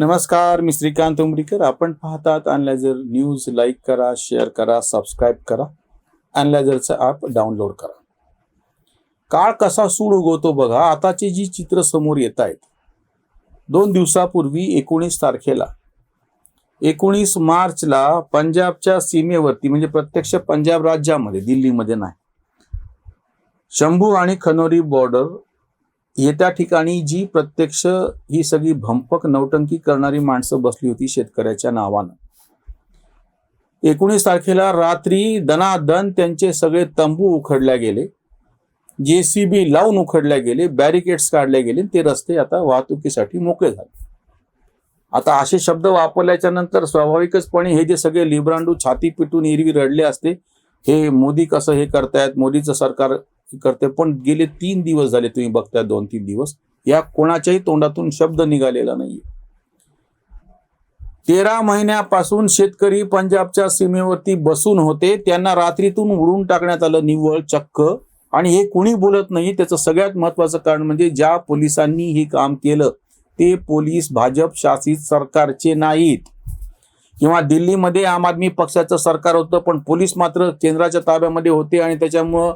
नमस्कार मी श्रीकांत उमरीकर. आपण पाहतात अनलायझर न्यूज लाईक करा शेअर करा सबस्क्राईब करा. अनलायझरचं ॲप डाउनलोड करा. काळ कसा सूड उगवतो बघा. आताची जी चित्र समोर येत आहेत दोन दिवसापूर्वी एकोणीस तारखेला एकोणीस मार्चला पंजाबच्या सीमेवरती म्हणजे प्रत्यक्ष पंजाब राज्यामध्ये दिल्लीमध्ये नाही शंभू आणि खनोरी बॉर्डर येत्या ठिकाणी जी प्रत्यक्ष ही सगळी भंपक नौटंकी करणारी माणसं बसली होती शेतकऱ्याच्या नावानं. एकोणीस तारखेला रात्री दनादन त्यांचे सगळे तंबू उखडल्या गेले. जेसीबी लावून उखडल्या गेले बॅरिकेड्स काढले गेले ते रस्ते आता वाहतुकीसाठी मोकळे झाले. आता असे शब्द वापरल्याच्या नंतर स्वाभाविकचपणे हे जे सगळे लिब्रांडू छाती पिटून एरवी रडले असते हे मोदी कसं हे करतायत? मोदीचं सरकार करते. पण गेले तीन दिवस झाले तुम्ही बघताय दोन तीन दिवस. या कोणाच्याही तोंडातून शब्द निघालेला नाहीये. तेरा महिन्यापासून शेतकरी पंजाबच्या सीमेवरती बसून होते. त्यांना रात्रीतून उडून टाकण्यात आलं निव्वळ चक्क. आणि हे कुणी बोलत नाही त्याचं सगळ्यात महत्वाचं कारण म्हणजे ज्या पोलिसांनी हे काम केलं ते पोलीस भाजप शासित सरकारचे नाहीत. किंवा दिल्लीमध्ये आम आदमी पक्षाचं सरकार होतं पण पोलीस मात्र केंद्राच्या ताब्यामध्ये होते आणि त्याच्यामुळं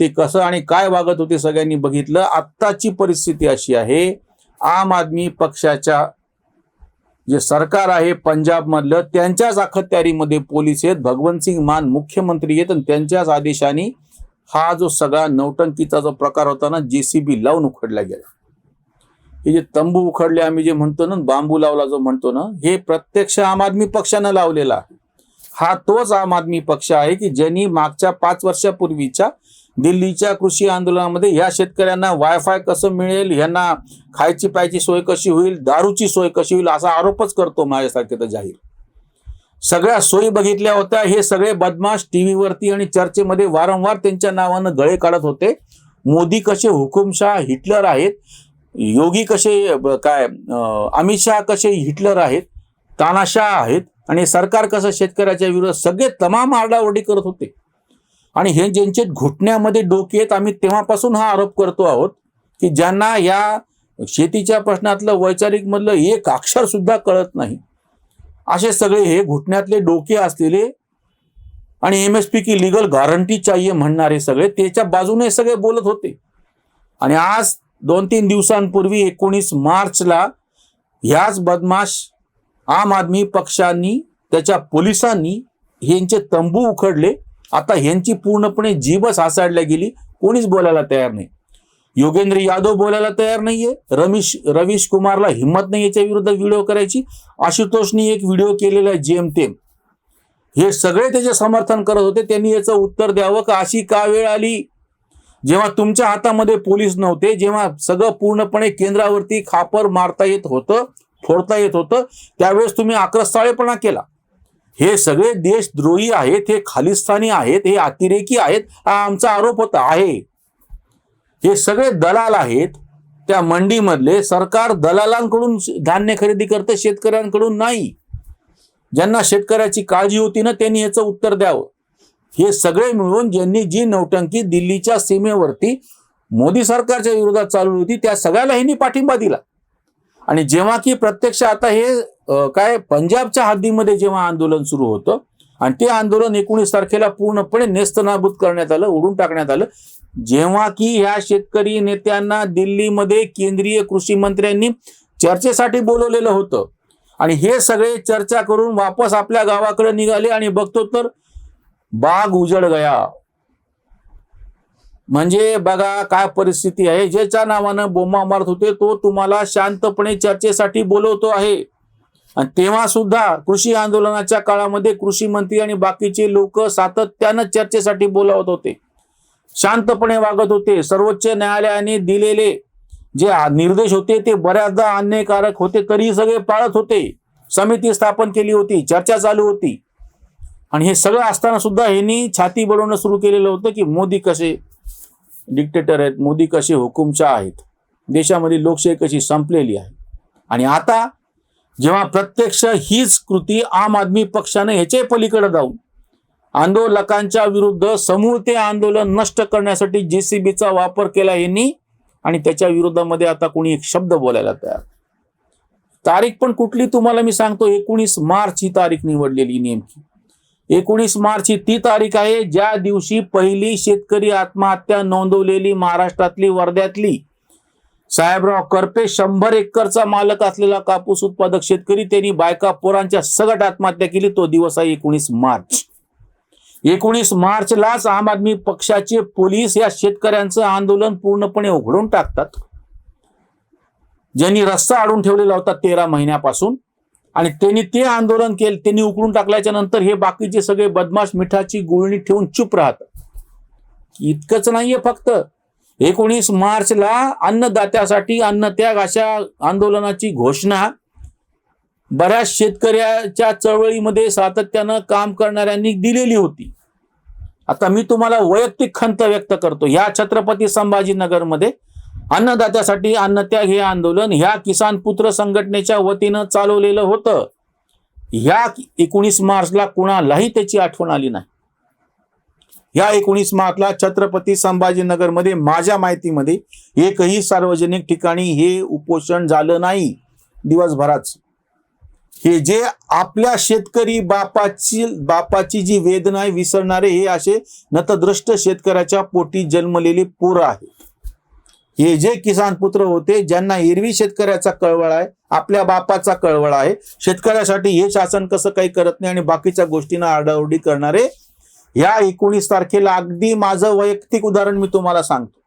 ते कसं आणि काय वागत होते सगळ्यांनी बघितलं. आत्ताची परिस्थिती अशी आहे आम आदमी पक्षाच्या जे सरकार आहे पंजाबमधलं त्यांच्याच अखत्यारीमध्ये पोलीस आहेत. भगवंत सिंग मान मुख्यमंत्री आहेत आणि त्यांच्याच आदेशाने हा जो सगळा नौटंकीचा जो प्रकार होता ना जेसीबी लावून उखडला गेला. हे जे तंबू उखडले आम्ही जे म्हणतो ना बांबू लावला जो म्हणतो ना हे प्रत्यक्ष आम आदमी पक्षानं लावलेला हा तोच आम आदमी पक्ष आहे की ज्यांनी मागच्या पाच वर्षापूर्वीच्या दिल्लीच्या कृषी आंदोलनामध्ये ह्या शेतकऱ्यांना वायफाय कसं मिळेल ह्यांना खायची प्यायची सोय कशी होईल दारूची सोय कशी होईल असा आरोपच करतो माझ्यासारखे तर जाहीर. सगळ्या सोयी बघितल्या होत्या हे सगळे बदमाश टीव्हीवरती आणि चर्चेमध्ये वारंवार त्यांच्या नावानं गळे काढत होते. मोदी कसे हुकुमशाह हिटलर आहेत योगी कसे काय अमित शहा कसे हिटलर आहेत तानाशाह आहेत आणि सरकार कसं शेतकऱ्याच्या विरोधात सगळे तमाम आरडाओरडी करत होते. आणि हे ज्यांचे घुटण्यामध्ये डोके आहेत आम्ही तेव्हापासून हा आरोप करतो आहोत की ज्यांना या शेतीच्या प्रश्नातलं वैचारिकमधलं एक अक्षर सुद्धा कळत नाही. असे सगळे हे घुटण्यातले डोके असलेले आणि एम एस पी की लिगल गॅरंटी चाहिए म्हणणारे सगळे त्याच्या बाजूने सगळे बोलत होते. आणि आज दोन तीन दिवसांपूर्वी एकोणीस मार्चला ह्याच बदमाश आम आदमी पक्षांनी त्याच्या पोलिसांनी ह्यांचे तंबू उखडले आता ह्यांची पूर्णपणे जीभच हासाडल्या गेली. कोणीच बोलायला तयार नाही. योगेंद्र यादव बोलायला तयार नाहीये. रमेश रवीश कुमारला हिंमत नाही याच्या विरुद्ध व्हिडिओ करायची. आशुतोषनी एक व्हिडिओ केलेला आहे जेमतेम हे सगळे त्याचे समर्थन करत होते. त्यांनी याचं उत्तर द्यावं का? अशी का वेळ आली? जेव्हा तुमच्या हातामध्ये पोलीस नव्हते जेव्हा सगळं पूर्णपणे केंद्रावरती खापर मारता येत होतं फोडता येत होतं त्यावेळेस तुम्ही आक्रस्ताळेपणा केला. हे सगळे देशद्रोही आहेत हे खालिस्तानी आहेत हे अतिरेकी आहेत हा आमचा आरोप होता आहे. हे सगळे दलाल आहेत त्या मंडीमधले सरकार दलालांकडून धान्य खरेदी करतं शेतकऱ्यांकडून नाही. ज्यांना शेतकऱ्याची काळजी होती ना त्यांनी याचं उत्तर द्यावं. हे सगळे मिळून ज्यांनी जी नौटंकी दिल्लीच्या सीमेवरती मोदी सरकारच्या विरोधात चालू होती त्या सगळ्याला ह्यांनी पाठिंबा दिला. आणि जेव्हा की प्रत्यक्ष आता हे काय पंजाबच्या हद्दीमध्ये जेव्हा आंदोलन सुरू होतं आणि ते आंदोलन एकोणीस तारखेला पूर्णपणे नेस्तनाबूत करण्यात आलं उडून टाकण्यात आलं जेव्हा की ह्या शेतकरी नेत्यांना दिल्लीमध्ये केंद्रीय कृषी मंत्र्यांनी चर्चेसाठी बोलवलेलं होतं. आणि हे सगळे चर्चा करून वापस आपल्या गावाकडे निघाले आणि बघतो तर बाग उजड गया. म्हणजे बघा काय परिस्थिती आहे. ज्याच्या नावानं बोंबा मारत होते तो तुम्हाला शांतपणे चर्चेसाठी बोलवतो आहे. आणि तेव्हा सुद्धा कृषी आंदोलनाच्या काळामध्ये कृषी मंत्री आणि बाकीचे लोक सातत्यानं चर्चेसाठी बोलावत होते. शांतपणे वागत होते. सर्वोच्च न्यायालयाने दिलेले जे निर्देश होते ते बऱ्याचदा अन्यायकारक होते तरी सगळे पाळत होते. समिती स्थापन केली होती चर्चा चालू होती. आणि हे सगळं असताना सुद्धा ह्यांनी छाती बडवणं सुरू केलेलं होतं की मोदी कसे डिक्टेटर आहेत मोदी कसे हुकुमशाह आहेत. देशामध्ये लोकशाही कशी संपलेली आहे. आणि आता जेव्हा प्रत्यक्ष हीच कृती आम आदमी पक्षाने ह्याचे पलीकडे जाऊन आंदोलकांच्या विरुद्ध समूळ ते आंदोलन नष्ट करण्यासाठी जेसीबीचा वापर केला यांनी आणि त्याच्या विरोधामध्ये आता कोणी एक शब्द बोलायला तयार. तारीख पण कुठली तुम्हाला मी सांगतो एकोणीस मार्च ही तारीख निवडलेली नेमकी. एकोणीस मार्च ही ती तारीख आहे ज्या दिवशी पहिली शेतकरी आत्महत्या नोंदवलेली महाराष्ट्रातली वर्ध्यातली साहेबराव करपे शंभर एकरचा मालक असलेला कापूस उत्पादक शेतकरी त्यांनी बायका पोरांच्या सगट आत्महत्या केली तो दिवस आहे एकोणीस मार्च. एकोणीस मार्चलाच आम आदमी पक्षाचे पोलीस या शेतकऱ्यांचं आंदोलन पूर्णपणे उघडून टाकतात. ज्यांनी रस्ता अडून ठेवलेला होता तेरा महिन्यापासून आणि त्यांनी ते आंदोलन केलं त्यांनी उकळून टाकल्याच्या नंतर हे बाकीचे सगळे बदमाश मिठाची गुळणी ठेवून चुप राहतात. इतकंच नाहीये फक्त. एकोणीस मार्चला अन्नदात्यासाठी अन्नत्याग अशा आंदोलनाची घोषणा. बऱ्याच शेतकऱ्याच्या चळवळीमध्ये सातत्यानं काम करणाऱ्यांनी दिलेली होती. आता मी तुम्हाला वैयक्तिक खंत व्यक्त करतो. या छत्रपती संभाजीनगरमध्ये अन्नदात्यासाठी अन्नत्याग हे आंदोलन ह्या किसान पुत्र संघटनेच्या वतीनं चालवलेलं होतं. ह्या एकोणीस मार्चला कुणालाही त्याची आठवण आली नाही. या एकोणीस मार्चला छत्रपती संभाजीनगरमध्ये माझ्या माहितीमध्ये एकही सार्वजनिक ठिकाणी हे उपोषण झालं नाही. दिवसभराच हे जे आपल्या शेतकरी बापाची बापाची जी वेदना आहे विसरणारे हे असे नतद्रष्ट शेतकऱ्याच्या पोटी जन्मलेले पोरं आहेत हे जे किसान पुत्र होते ज्यांना एरवी शेतकऱ्याचा कळवळ आहे आपल्या बापाचा कळवळ आहे शेतकऱ्यासाठी हे शासन कसं काही करत नाही आणि बाकीच्या गोष्टींना आरडाओरडी करणारे या एकोणीस तारखेला अगदी माझं वैयक्तिक उदाहरण मी तुम्हाला सांगतो.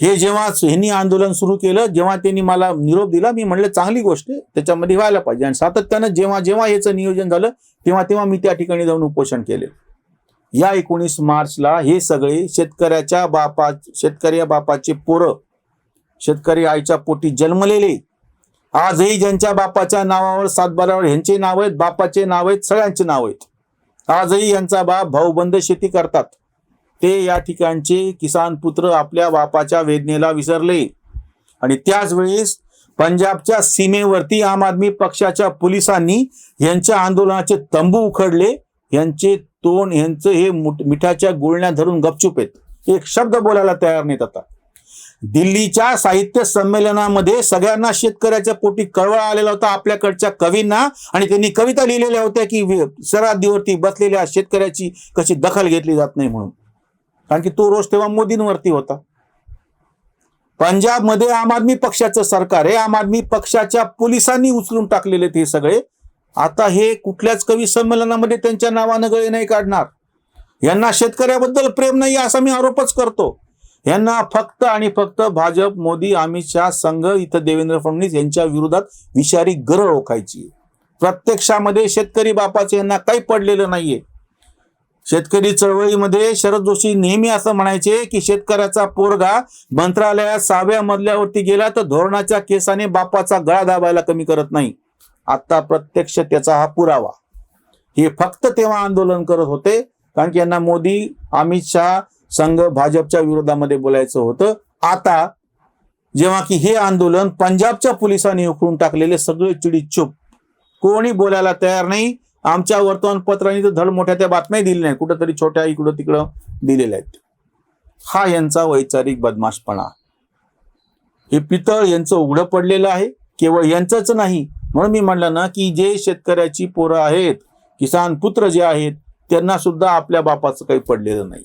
हे जेव्हा ह्यांनी आंदोलन सुरू केलं जेव्हा त्यांनी मला निरोप दिला मी म्हणलं चांगली गोष्ट आहे त्याच्यामध्ये व्हायला पाहिजे. आणि सातत्यानं जेव्हा जेव्हा याचं नियोजन झालं तेव्हा तेव्हा मी त्या ठिकाणी जाऊन उपोषण केले. या एकोणीस मार्चला हे सगळे शेतकऱ्याच्या बापा शेतकरी बापाचे पोरं शेतकरी आईच्या पोटी जन्मलेले. आजही ज्यांच्या बापाच्या नावावर सातबारावर ह्यांचे नाव आहेत बापाचे नाव आहेत सगळ्यांचे नाव आहेत. आजही यांचा बाप भाऊबंद शेती करतात. ते या ठिकाणचे किसान पुत्र आपल्या बापाच्या वेदनेला विसरले. आणि त्याच वेळेस पंजाबच्या सीमेवरती आम आदमी पक्षाच्या पोलिसांनी यांच्या आंदोलनाचे तंबू उखडले. यांचे तोंड यांचं हे मिठाच्या गुळण्या धरून गपचूप आहेत. एक शब्द बोलायला तयार नाहीत आता. दिल्लीच्या साहित्य संमेलनामध्ये सगळ्यांना शेतकऱ्याच्या पोटी कळवळ आलेला होता आपल्याकडच्या कवींना. आणि त्यांनी कविता लिहिलेल्या होत्या की वे- बसलेल्या शेतकऱ्याची कशी दखल घेतली जात नाही म्हणून. कारण की तो रोष तेव्हा मोदींवरती होता. पंजाबमध्ये आम आदमी पक्षाचं सरकार आहे. आम आदमी पक्षाच्या पोलिसांनी उचलून टाकलेले ते सगळे. आता हे कुठल्याच कवी संमेलनामध्ये त्यांच्या नावानं गळे नाही काढणार. यांना शेतकऱ्याबद्दल प्रेम नाही असा मी आरोपच करतो. यांना फक्त आणि फक्त भाजप मोदी अमित शहा संघ इथं देवेंद्र फडणवीस यांच्या विरोधात विषारी गरळ ओखायची प्रत्यक्षामध्ये शेतकरी बापाचे यांना काही पडलेलं नाहीये. शेतकरी चळवळीमध्ये शरद जोशी नेहमी असं म्हणायचे की शेतकऱ्याचा पोरगा मंत्रालयात सहाव्या मजल्यावरती गेला तर धोरणाच्या केसाने बापाचा गळा दाबायला कमी करत नाही. आता प्रत्यक्ष त्याचा हा पुरावा. हे फक्त तेव्हा आंदोलन करत होते कारण की यांना मोदी अमित शहा संघ भाजपच्या विरोधामध्ये बोलायचं होतं. आता जेव्हा की हे आंदोलन पंजाबच्या पोलिसांनी उकळून टाकलेले सगळे चिडी चुप. कोणी बोलायला तयार नाही. आमच्या वर्तमानपत्रांनी तर धड मोठ्या त्या बातम्या दिल्या नाही. कुठंतरी छोट्या इकडं तिकडं दिलेल्या आहेत. हा यांचा वैचारिक बदमाशपणा. हे पितळ यांचं उघडं पडलेलं आहे. केवळ यांचंच नाही. म्हणून मी म्हणलं ना की जे शेतकऱ्याची पोरं आहेत किसान पुत्र जे आहेत त्यांना सुद्धा आपल्या बापाचं काही पडलेलं नाही.